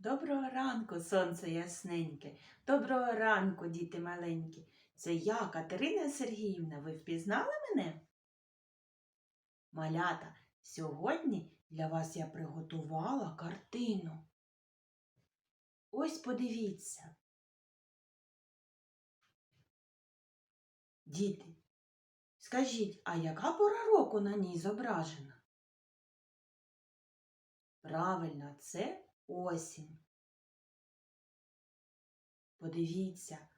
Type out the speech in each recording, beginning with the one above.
Доброго ранку, сонце ясненьке. Доброго ранку, діти маленькі. Це я, Катерина Сергіївна. Ви впізнали мене? Малята, сьогодні для вас я приготувала картину. Ось подивіться. Діти, скажіть, а яка пора року на ній зображена? Правильно, це осінь. Подивіться,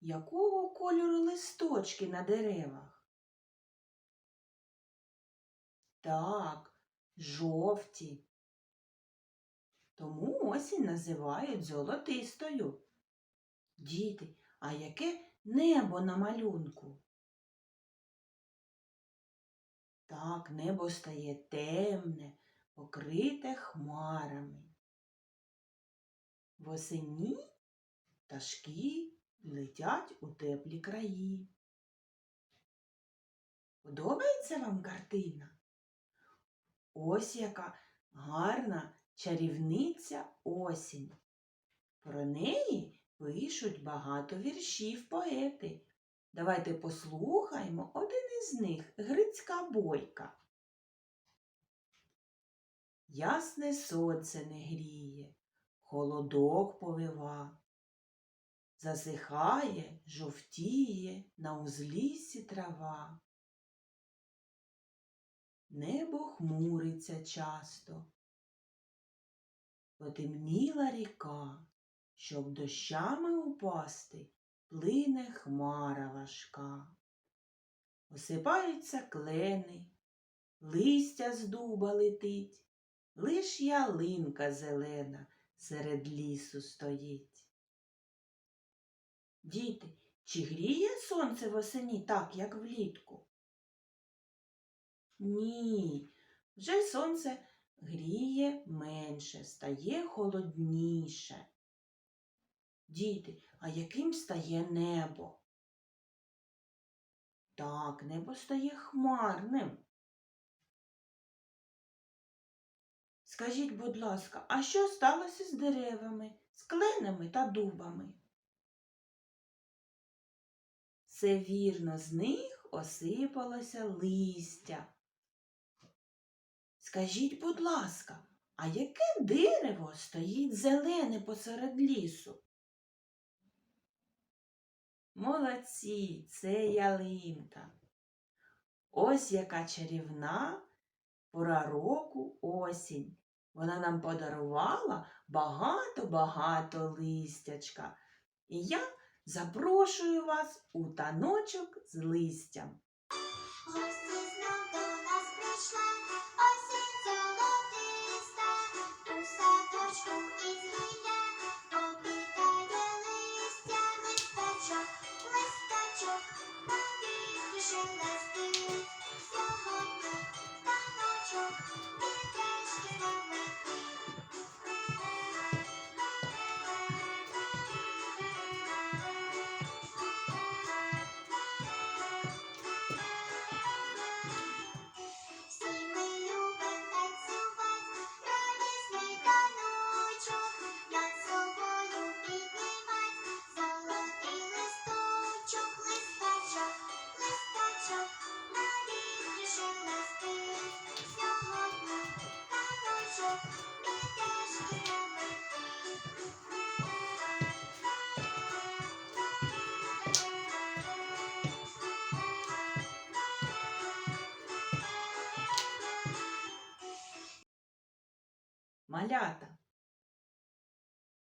якого кольору листочки на деревах. Так, жовті. Тому осінь називають золотистою. Діти, а яке небо на малюнку? Так, небо стає темне, покрите хмарами. Восені пташки летять у теплі краї. Подобається вам картина? Ось яка гарна чарівниця осінь. Про неї пишуть багато віршів поети. Давайте послухаємо один із них Грицька бойка. Ясне сонце не гріє, холодок повива. Засихає, жовтіє на узліссі трава. Небо хмуриться часто. Потемніла ріка, щоб дощами упасти, плине хмара важка. Осипаються клени, листя з дуба летить, лиш ялинка зелена серед лісу стоїть. Діти, чи гріє сонце восені так, як влітку? Ні, вже сонце гріє менше, стає холодніше. Діти, а яким стає небо? Так, небо стає хмарним. Скажіть, будь ласка, а що сталося з деревами, з кленами та дубами? Це вірно, з них осипалося листя. Скажіть, будь ласка, а яке дерево стоїть зелене посеред лісу? Молодці, це ялинка. Ось яка чарівна пора року осінь. Вона нам подарувала багато-багато листячка. І я запрошую вас у таночок з листям. Малята.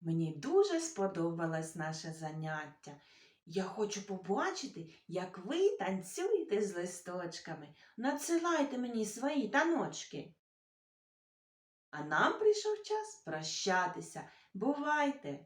Мені дуже сподобалось наше заняття. Я хочу побачити, як ви танцюєте з листочками. Надсилайте мені свої таночки. А нам прийшов час прощатися. Бувайте!